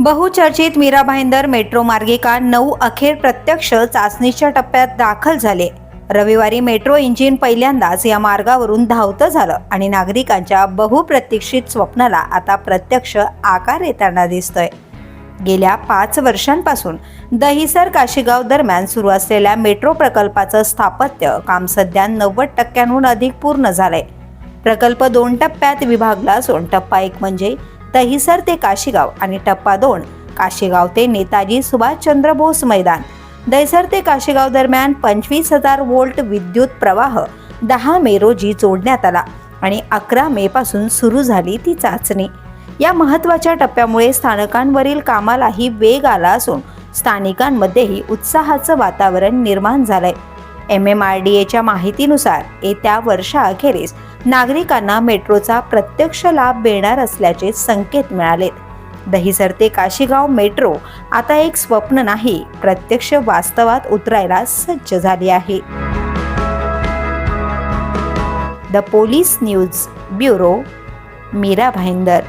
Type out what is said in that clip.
बहुचर्चित मीरा भाईंदर मेट्रो मार्गिका नऊ अखेर प्रत्यक्ष चाचणीच्या टप्प्यात दाखल झाले. रविवारी मेट्रो इंजिन पहिल्यांदाच या मार्गावरून धावतं झालं आणि नागरिकांच्या बहुप्रतीक्षित स्वप्नाला आता प्रत्यक्ष आकार येताना दिसतोय. गेल्या पाच वर्षांपासून दहिसर काशीगाव दरम्यान सुरू असलेल्या मेट्रो प्रकल्पाचं स्थापत्य काम सध्या नव्वद टक्क्यांहून अधिक पूर्ण झालंय. प्रकल्प दोन टप्प्यात विभागला असून टप्पा एक म्हणजे दहिसर ते काशीगाव आणि टप्पा दोन. काशीगाव ते नेताजी सुभाषचंद्र बोस मैदान. दहिसर ते काशीगाव दरम्यान पंचवीस हजार वोल्ट विद्युत प्रवाह दहा मे रोजी जोडण्यात आला आणि अकरा मे पासून सुरू झाली ती चाचणी. या महत्त्वाच्या टप्प्यामुळे स्थानकांवरील कामालाही वेग आला असून स्थानिकांमध्येही उत्साहाचं वातावरण निर्माण झालंय. एम एम आर डी एच्या माहितीनुसार येत्या वर्षाअखेरीस नागरिकांना मेट्रोचा प्रत्यक्ष लाभ मिळणार असल्याचे संकेत मिळालेत. दहिसर ते काशीगाव मेट्रो आता एक स्वप्न नाही प्रत्यक्ष वास्तवात उतरायला सज्ज झाली आहे. The police news bureau Mira Bhayandar.